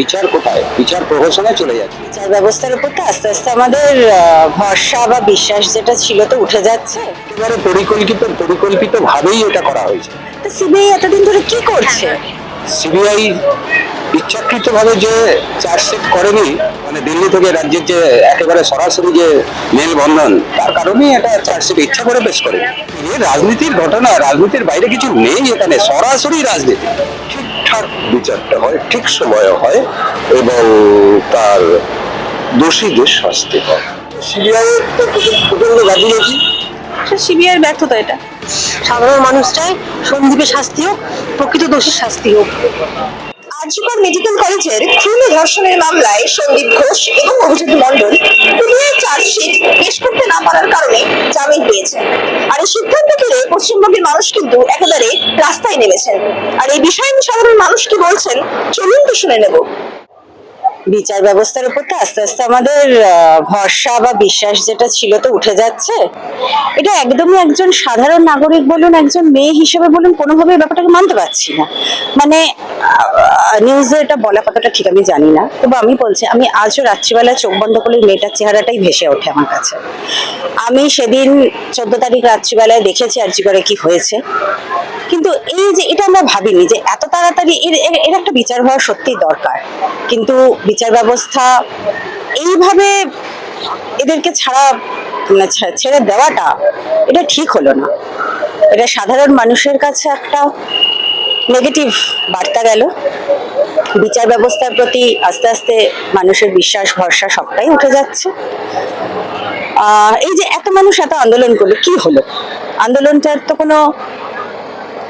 বিচার কোথায়? বিচার প্রহসনে চলে যাচ্ছে। বিচার ব্যবস্থার উপর তো আস্তে আস্তে আমাদের ভরসা বা বিশ্বাস যেটা ছিল তো উঠে যাচ্ছে। একেবারে পরিকল্পিত পরিকল্পিত ভাবেই এটা করা হয়েছে। তো সিবিআই এতদিন ধরে কি করছে? সিবিআই ইচ্ছাকৃত ভাবে যে চার্জশিট করেনি মানে দিল্লি থেকে রাজ্যের যে একেবারে সরাসরি যে মেলবন্ধন তার কারণেই এটা চার্জশিট ইচ্ছা করে পেশ করে রাজনীতির ঘটনা রাজনীতির বাইরে কিছু নেই এখানে সরাসরি রাজনীতি। ঠিকঠাক বিচারটা হয় ঠিক সময়ে হয় এবং তার দোষীদের শাস্তি হয়। প্রচণ্ড গাফিলতি ব্যর্থতা এটা। সাধারণ মানুষ চায় সন্দীপের শাস্তি হোক প্রকৃত দোষীর শাস্তি হোক। আরজিকর মেডিকেল কলেজের খুন ধর্ষণের মামলায় সন্দীপ ঘোষ এবং অভিজিৎ মণ্ডল সিবিআই চার্জশিট পেশ করতে কারণে জামিন পেয়েছেন। আর এই সিদ্ধান্ত ঘিরে পশ্চিমবঙ্গের মানুষ কিন্তু একেবারে রাস্তায় নেমেছেন। আর এই বিষয়ে সাধারণ মানুষ কি বলছেন, চলুন তো শুনে নেব। বিচার ব্যবস্থার উপর তো আস্তে আস্তে আমাদের ভরসা বা বিশ্বাস যেটা ছিল তো উঠে যাচ্ছে। এটা একদমই একজন সাধারণ নাগরিক বলুন, একজন মেয়ে হিসেবে বলুন, কোনোভাবে ব্যাপারটাকে মানতে পারছি না। মানে নিউজে এটা বলা কথাটা ঠিক আমি জানি না। তবে আমি বলছি, আমি আজও রাত্রিবেলা চোখ বন্ধ করলে মেয়েটার চেহারাটাই ভেসে ওঠে আমার কাছে। আমি সেদিন চোদ্দ তারিখ রাত্রিবেলায় দেখেছি আর করে কি হয়েছে। কিন্তু এই যে, এটা আমরা ভাবিনি যে এত তাড়াতাড়ি এর- এর একটা বিচার হওয়া সত্যিই দরকার। কিন্তু বিচার ব্যবস্থা, এইভাবে এদেরকে ছাড়া মানে ছেড়ে দেওয়াটা, এটা ঠিক হলো না। এটা সাধারণ মানুষের কাছে একটা নেগেটিভ বার্তা গেল। বিচার ব্যবস্থার প্রতি আস্তে আস্তে মানুষের বিশ্বাস, ভরসা সবটাই উঠে যাচ্ছে। এই যে এত মানুষ এত আন্দোলন করল, কি হলো? আন্দোলনটার তো কোনো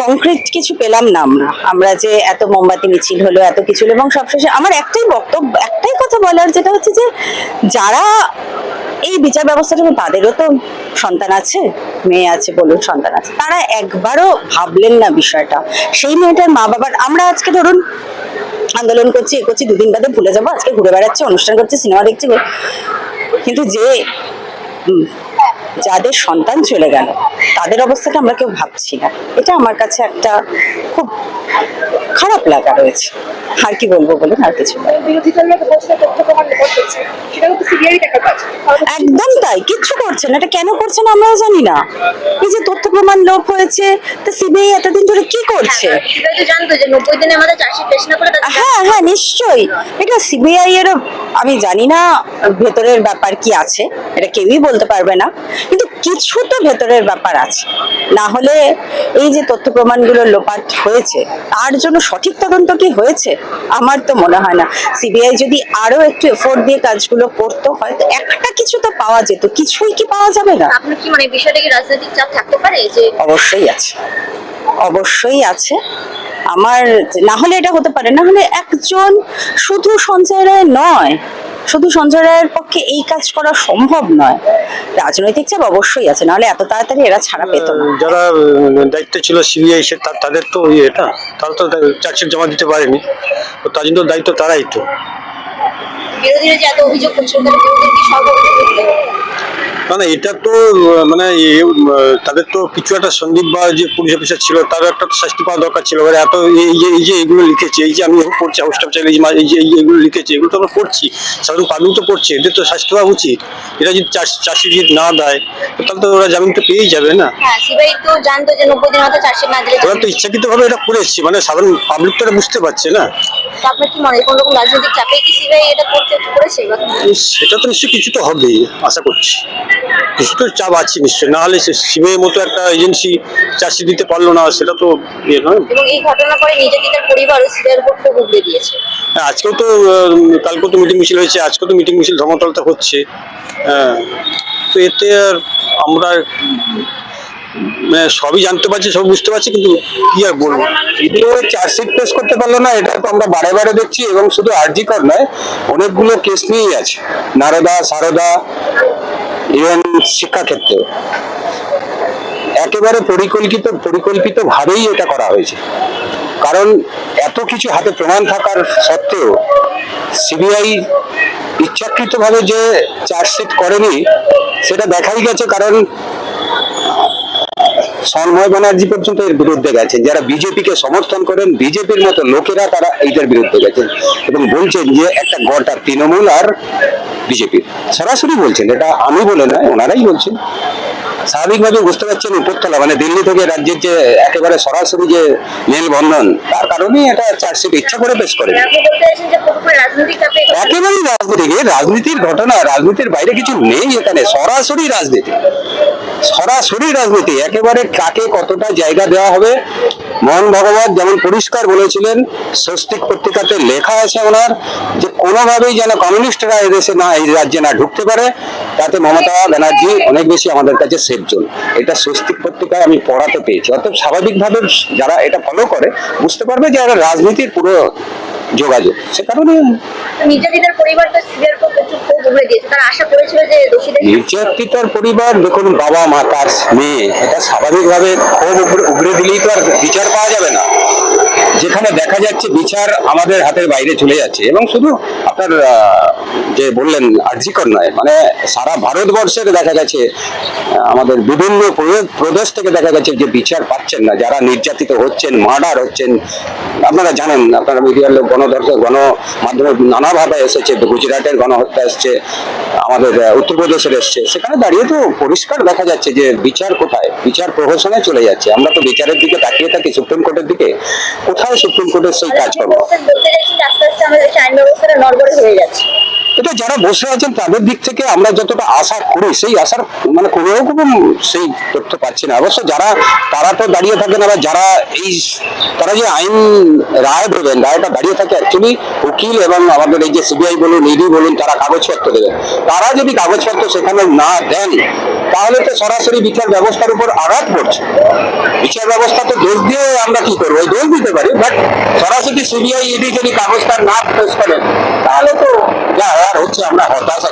কংক্রিট কিছু পেলাম না আমরা। আমরা যে এত মোমবাতি, মিছিল হলো, এত কিছু এবং সবশেষে আমার একটাই বক্তব্য, একটাই কথা বলার যেটা হচ্ছে যে, যারা এই বিচার ব্যবস্থাটা তাদেরও তো সন্তান আছে, মেয়ে আছে বলুন সন্তান আছে। তারা একবারও ভাবলেন না বিষয়টা। সেই মেয়েটার মা বাবার, আমরা আজকে ধরুন আন্দোলন করছি, এ করছি, দুদিন বাদে ভুলে যাব, আজকে ঘুরে বেড়াচ্ছি, অনুষ্ঠান করছি, সিনেমা দেখছি। কিন্তু যে যাদের সন্তান চলে গেল তাদের অবস্থাটা আমরা কেউ ভাবছি না। এটা আমার কাছে একটা খুব খারাপ লাগা রয়েছে। আর কি বলব বলুন আর কিছু একদম তাই কিচ্ছু করছে না। এটা কেন করছে না আমরাও জানি না। এই যে তথ্য প্রমাণ লোপ হয়েছে তা সিবিআই এতদিন ধরে কি করছে? জানতো যে নব্বই দিনে আমাদের চার্জশিট পেশ না করে হ্যাঁ হ্যাঁ নিশ্চয়ই। এটা সিবিআই এর আমি জানি না ভেতরের ব্যাপার কি আছে এটা কেউই বলতে পারবে না কিন্তু কিছু তো ভেতরের ব্যাপার আছে। না হলে এই যে তথ্য প্রমাণগুলো লোপাট হয়েছে তার জন্য সঠিক তদন্ত কি হয়েছে? আমার তো মনে হয় না। সিবিআই যদি আরও একটু এফোর্ট দিয়ে কাজগুলো করতো হয়তো একটা কিছু তো পাওয়া যেত কিছুই কি পাওয়া যাবে না? আপনার কি মানে বিষয়টা কি রাজনৈতিক চাপ থাকতে পারে? যে অবশ্যই আছে। অবশ্যই আছে। আমার না হলে এটা হতে পারে না হলে একজন শুধু সঞ্জয় রায় নয় শুধু সঞ্জয় রায়ের পক্ষে এই কাজ করা সম্ভব নয়। রাজনৈতিক চাপ অবশ্যই আছে নাহলে এত তাড়াতাড়ি এরা ছাড়া পেত না। যারা দায়িত্ব ছিল সিবিআই সে তাদের তো ইয়ে এটা তারা তো চার্জশিট জমা দিতে পারেনি তো তার জন্য দায়িত্ব তারাই তো। বিরোধীরা যে এত অভিযোগ করছে বিরোধীদের কি না না এটা তো মানে তাদের তো কিছু একটা সন্দীপ বা যে পুলিশ অফিসার ছিল তার একটা শাস্তি পাওয়া দরকার ছিল। এত এই যে এই যে এগুলো লিখেছে এই যে আমি এখন পড়ছি হাউসটাপ চাইলে এই যে মা- এই যে এই যে এগুলো লিখেছে এগুলো তো আমরা পড়ছি। সাধারণ পাবলিক তো পড়ছে এদের তো শাস্তি পাওয়া উচিত। এটা যদি চাষি যদি না দেয় তাহলে তো ওরা জামিন তো পেয়েই যাবে না? হ্যাঁ ওরা তো ইচ্ছাকৃত ভাবে এটা করেছে মানে সাধারণ পাবলিক তো বুঝতে পারছে না? সেটা তো নিশ্চয়ই কিছু তো হবেই আশা করছি। কিছু তো চাপ আছে নিশ্চয়ই। না হলে সিবিআই মতো একটা এজেন্সি চার্জশিট দিতে পারল না সেটা তো ইয়ে নয়। এবং এই ঘটনার পরে নির্যাতিতার পরিবারও সিবিআইয়ের উপর ক্ষোভ উগড়ে দিয়েছে। হ্যাঁ, আজকেও তো কালকেও তো মিটিং মিছিল হয়েছে আজকেও তো মিটিং মিছিল ধর্মতলাতে হচ্ছে। হ্যাঁ তো এতে আর আমরা মানে সবই জানতে পারছি সব বুঝতে পারছি কিন্তু কি আর বলব? চার্জশিট পেশ করতে পারল না এটা তো আমরা বারে বারে দেখছি এবং শুধু আরজি কর নয় অনেকগুলো কেস নিয়েই আছে। নারদা সারদা ইভেন শিক্ষাক্ষেত্রেও একেবারে পরিকল্পিত পরিকল্পিত ভাবেই এটা করা হয়েছে। কারণ এত কিছু হাতে প্রমাণ থাকার সত্ত্বেও সিবিআই ইচ্ছাকৃতভাবে যে চার্জশিট করেনি, সেটা দেখাই গেছে কারণ সন্ময় ব্যানার্জি পর্যন্ত এর বিরুদ্ধে গেছেন যারা বিজেপিকে সমর্থন করেন, বিজেপির মতো লোকেরা তারা এইটার বিরুদ্ধে গেছেন এবং বলছেন যে একটা গড়টা তৃণমূল আর বিজেপি। সরাসরি বলছেন, এটা আমি বলে নয়, ওনারাই বলছেন। স্বাভাবিকভাবে বুঝতে পারছেন উপরতলা মানে দিল্লি থেকে রাজ্যের যে একেবারে সরাসরি যে মেলবন্ধন তার কারণেই এটা চার্জশিট ইচ্ছা করে পেশ করে। একেবারেই রাজনীতি রাজনীতির ঘটনা রাজনীতির বাইরে কিছু নেই এখানে সরাসরি রাজনীতি। সরাসরি রাজনীতি একেবারে কাকে কতটা জায়গা দেওয়া হবে মোহন ভগবত যেমন পরিষ্কার বলেছিলেন, স্বস্তিক পত্রিকাতে লেখা আছে ওনার, যে কোনোভাবেই যেন কমিউনিস্টরা এদেশে না, এই রাজ্যে না ঢুকতে পারে, তাতে মমতা ব্যানার্জি অনেক বেশি আমাদের কাছে সেফ জোন এটা স্বস্তিক পত্রিকায় আমি পড়াতে পেয়েছি অর্থাৎ স্বাভাবিকভাবে যারা এটা ফলো করে, বুঝতে পারবে যে রাজনীতির পুরো যোগাযোগ। সে কারণে নির্যাতিতার পরিবার তো সিবিআর প্রচুর ক্ষোভ উগড়ে দিয়েছে। তারা আশা করেছিল যে দোষীদের নির্যাতিতার পরিবার দেখুন বাবা মা তার মেয়ে এটা স্বাভাবিকভাবে ক্ষোভ উগড়ে- উগড়ে দিলেই তো আর বিচার পাওয়া যাবে না। যেখানে দেখা যাচ্ছে বিচার আমাদের হাতের বাইরে চলে যাচ্ছে। এবং শুধু আপনার যে বললেন আর্জিকর নয় মানে সারা ভারতবর্ষের দেখা গেছে আমাদের বিভিন্ন প্রদেশ- থেকে দেখা গেছে যে বিচার পাচ্ছেন না, যারা নির্যাতিত হচ্ছেন, মার্ডার হচ্ছেন। আপনারা জানেন, আপনারা মিডিয়ার লোক গণধর্ষণ গণ মাধ্যমে নানাভাবে এসেছে, গুজরাটের গণহত্যা এসছে, আমাদের উত্তরপ্রদেশের এসছে। সেখানে দাঁড়িয়ে তো পরিষ্কার দেখা যাচ্ছে যে বিচার কোথায়? বিচার প্রহসনে চলে যাচ্ছে। আমরা তো বিচারের দিকে তাকিয়ে থাকি, সুপ্রিম কোর্টের দিকে। কোথায় সুপ্রিম কোর্টের সেই কাজ চাইছেন যে আস্তে আস্তে আমাদের আইন ব্যবস্থাটা নড়বড়ে হয়ে যাচ্ছে? এটা যারা বসে আছেন তাদের দিক থেকে আমরা যতটা আশা করি, সেই আশার মানে কোনো রকম সেই তথ্য পাচ্ছি না। অবশ্য যারা, তারা তো দাঁড়িয়ে থাকেন, আবার যারা এই, তারা যে আইন রায় দেবেন, রায়টা দাঁড়িয়ে থাকে অ্যাকচুয়ালি উকিল এবং আমাদের এই যে সিবিআই বলুন ইডি বলুন, তারা কাগজপত্র দেবেন। তারা যদি কাগজপত্র সেখানে না দেন, তাহলে তো সরাসরি বিচার ব্যবস্থার উপর আঘাত পড়ছে বিচার ব্যবস্থা তো দোষ দিয়ে আমরা কি করব? দোষ দিতে পারি বাট সরাসরি সিবিআই ইডি যদি কাগজটা না পেশ করেন, তাহলে তো যা হচ্ছে আমরা হতাশ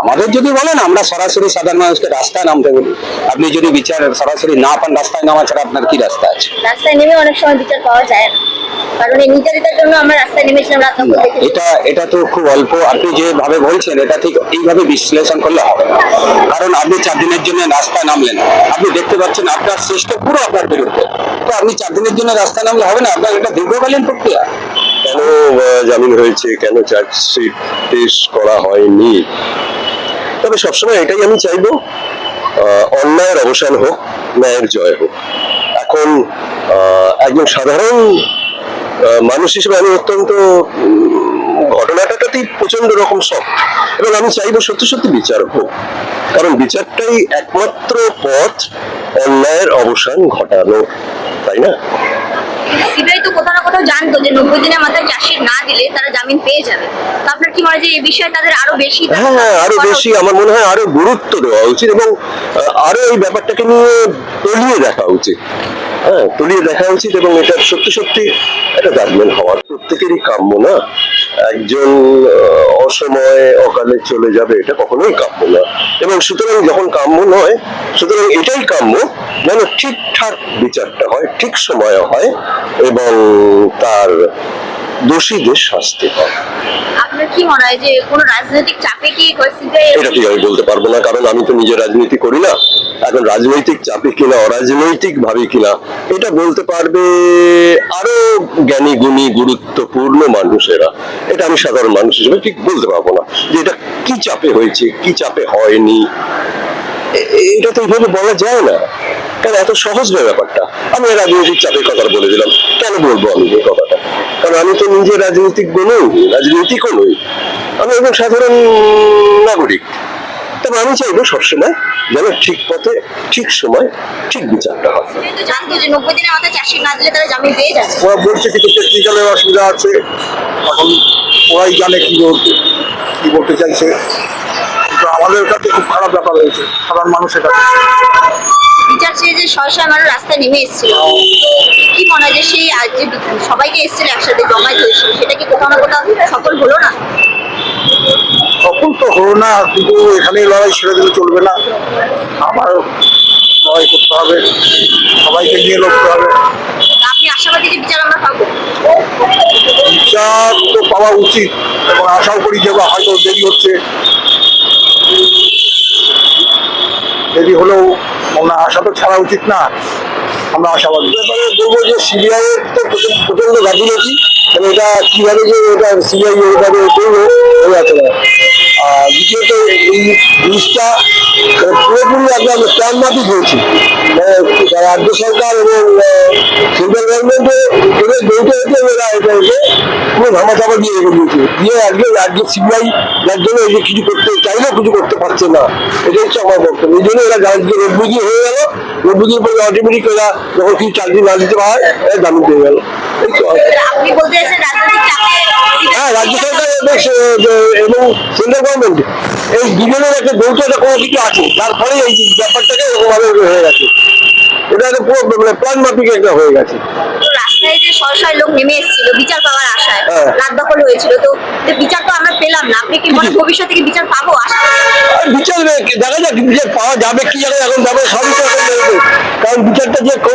আমাদের যদি বলেন আমরা সরাসরি সাধারণ মানুষকে রাস্তায় নামতে বলি। আপনি যদি বিচার সরাসরি না পান রাস্তায় নামা ছাড়া আপনার কি রাস্তা আছে? রাস্তায় নেমে অনেক সময় বিচার পাওয়া যায় কারণ এই নির্যাতিতার জন্য আমরা রাস্তায় নেমেছিলাম রাত এটা এটা তো খুব অল্প। আপনি যেভাবে বলছেন এটা ঠিক এইভাবে বিশ্লেষণ করলে হবে না। কারণ আপনি চার দিনের জন্য রাস্তায় নামলেন। আপনি দেখতে পাচ্ছেন আপনার শ্রেষ্ঠ পুরো আপনার বিরুদ্ধে। তো আপনি চার দিনের জন্য রাস্তায় নামলে হবে না? আপনার এটা দীর্ঘকালীন প্রক্রিয়া। কেন জামিন হয়েছে? কেন চার্জশিট পেশ করা হয়নি? তবে সবসময় এটাই আমি চাইব অন্যায়ের অবসান হোক, ন্যায়ের জয় হোক। এখন একজন সাধারণ মানুষ হিসেবে আমি অত্যন্ত ঘটনাটাতেই প্রচণ্ড রকম শখ এবং আমি চাইব সত্যি সত্যি বিচার হোক। কারণ বিচারটাই একমাত্র পথ অন্যায়ের অবসান ঘটানো তাই না সিবিআই তো কোথাও না কোথাও জানতো যে নব্বই দিনের মাথায় চাষির না দিলে তারা জামিন পেয়ে যাবে। তো আপনার কি মনে হয় যে এই বিষয়ে তাদের আরও বেশি হ্যাঁ হ্যাঁ আরও বেশি আমার মনে হয় আরও গুরুত্ব দেওয়া উচিত এবং আরও এই ব্যাপারটাকে নিয়ে তলিয়ে দেখা উচিত। হ্যাঁ তলিয়ে দেখা উচিত এবং এটা সত্যি সত্যি একটা জাজমেন্ট হওয়ার প্রত্যেকেরই কাম্য না। একজন অসময়ে অকালে চলে যাবে এটা কখনোই কাম্য না। এবং সুতরাং যখন কাম্য নয়, সুতরাং এটাই কাম্য যেন ঠিকঠাক বিচারটা হয়, ঠিক সময়ে হয় এবং তার দোষীদের শাস্তি হয়। আপনার কি মনে হয় যে কোনো রাজনৈতিক চাপে কি এটা ঠিক আমি বলতে পারব না কারণ আমি তো নিজে রাজনীতি করি না। এখন রাজনৈতিক চাপে কিনা অরাজনৈতিক ভাবে কিনা এটা বলতে পারবে আরও জ্ঞানী গুণী গুরুত্বপূর্ণ মানুষেরা। এটা আমি সাধারণ মানুষ হিসেবে ঠিক বলতে পারব না যে এটা কি চাপে হয়েছে কি চাপে হয়নি। এটা তো এইভাবে বলা যায় না। কারণ এত সহজ নয় ব্যাপারটা? আমি রাজনৈতিক চাপের কথা বলে দিলাম। কেন বলব আমি এই কথাটা? কারণ আমি তো নিজে রাজনৈতিক নই রাজনৈতিকও নই। আমি একজন সাধারণ নাগরিক। তবে আমি চাইব সবসময় যেন ঠিক পথে ঠিক সময় ঠিক বিচারটা হয়। ওরা বলছে কিছু টেকনিক্যালের অসুবিধা আছে। এখন ওরাই জানে কি বলতে কি বলতে চাইছে। কিন্তু আমাদের কাছে খুব খারাপ ব্যাপার হয়েছে সাধারণ মানুষের কাছে। বিচার চেয়ে যে শয় শয় মানুষ রাস্তায় নেমে এসেছিল। তো কি মনে হয় যে সেই আজ যে সবাইকে এসেছিল একসাথে জমায়েত হয়েছিল সেটা কি কোথাও না কোথাও সফল হলো না? সফল তো হলো না কিন্তু এখানেই লড়াই ছেড়ে দিলে চলবে না। আবার লড়াই করতে হবে সবাইকে নিয়ে লড়তে হবে। আপনি আশাবাদী যে বিচার আমরা পাবো? বিচার তো পাওয়া উচিত এবং আশাও করি যে হয়তো দেরি হচ্ছে। দেরি হলেও আমরা আশা তো ছাড়া উচিত না। আমরা আশাবাদী। ব্যাপারে বলব যে সিবিআই এর তো প্রচণ্ড গাফিলতি মানে এটা কীভাবে যে এটা সিবিআই এইভাবে করবে বোঝা যাচ্ছে না। আর দ্বিতীয়ত এই জিনিসটা মানে পুরোপুরি একদম প্ল্যান মাফিক হয়েছে রাজ্য সরকার এবং সেন্ট্রাল গভর্নমেন্টে এদের বইটা হচ্ছে এরা এটা পুরো দিয়ে রেখে দিয়েছে। দিয়ে আজকে রাজ্য সিবিআই যার জন্য এই যে কিছু করতে চাইলেও কিছু করতে পারছে না। এটাই হচ্ছে আমার বক্তব্য। এই জন্য এরা রাজ্যে রোডবুজি হয়ে গেল। রোডবুজির পরে অটোমেটিক এরা যখন কিছু চাকরি না দিতে পারে এরা পেয়ে গেল। চাপে হ্যাঁ রাজ্য সরকার এবং সেন্ট্রাল গভর্নমেন্ট এই দুজনের একটা কোনো কিছু আছে। তার ফলে এই ব্যাপারটাকে এরকমভাবে হয়ে গেছে। এটা একটা পুরো মানে প্ল্যান মাফিক একটা হয়ে গেছে। রাস্তায় যে শয় শয় লোক নেমে এসেছিল বিচার পাওয়ার আশায় হ্যাঁ। রাত দখল হয়েছিল তো বিচার তো আমরা পেলাম না আপনি কি মনে ভবিষ্যতে কি বিচার পাবো আশা বিচার দেখা যাক বিচার পাওয়া যাবে কি যাবে এখন যাবে সবই তো কারণ বিচারটা যে এখন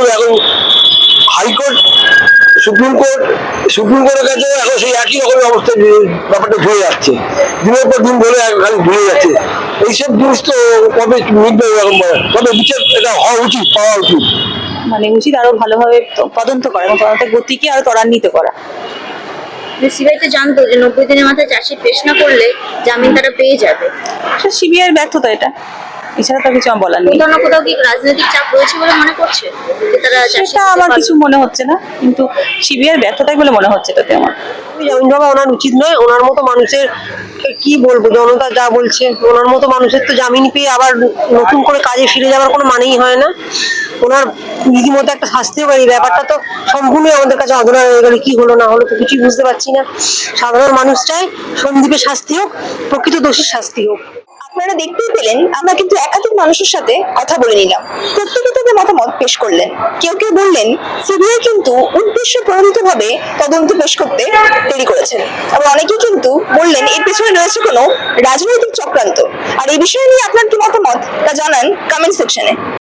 হাইকোর্ট সুপ্রিম কোর্ট সুপ্রিম কোর্টের কাছে এখন সেই একই রকমের অবস্থা ব্যাপারটা ধরে যাচ্ছে। দিনের পর দিন ধরে খালি ধরে যাচ্ছে। এইসব জিনিস তো কবে মিটবে এরকম? তবে বিচার এটা হওয়া উচিত পাওয়া উচিত। মানে উচিত আরও ভালোভাবে তদন্ত করা এবং তদন্তের গতিকে আরও ত্বরান্বিত করা। সিবিআই তো জানতো যে নব্বই দিনের মাথায় চাষি পেশ না করলে জামিন তারা পেয়ে যাবে। সিবিআই এর ব্যর্থতা এটা। এছাড়া তো কিছু আমার বলার নেই। কোথাও না কোথাও কি রাজনৈতিক চাপ রয়েছে বলে মনে করছে? সেটা আমার কিছু মনে হচ্ছে না কিন্তু সিবিআই ব্যর্থতাই বলে মনে হচ্ছে এটাতে আমার। জামিন পাওয়া ওনার উচিত নয় ওনার মতো মানুষের কি বলব জনতা যা বলছে ওনার মতো মানুষের তো জামিন পেয়ে আবার নতুন করে কাজে ফিরে যাওয়ার কোনো মানেই হয় না। ওনার রীতিমতো একটা শাস্তি হবে এই ব্যাপারটা তো সম্পূর্ণ আমাদের কাছে অধরা হয়ে গেলে কি হলো না হলো তো কিছুই বুঝতে পারছি না। সাধারণ মানুষ চায় সন্দীপের শাস্তি হোক প্রকৃত দোষীর শাস্তি হোক। আপনারা দেখতেই পেলেন, আমরা কিন্তু একাধিক মানুষের সাথে কথা বলে নিলাম। প্রত্যেকে তাদের মতামত পেশ করলেন। কেউ কেউ বললেন, সিবিআই কিন্তু উদ্দেশ্য প্রণোদিত ভাবে তদন্ত পেশ করতে দেরি করেছেন। আবার অনেকেই কিন্তু বললেন, এর পেছনে রয়েছে কোনো রাজনৈতিক চক্রান্ত। আর এই বিষয় নিয়ে আপনার কি মতামত, তা জানান কমেন্ট সেকশনে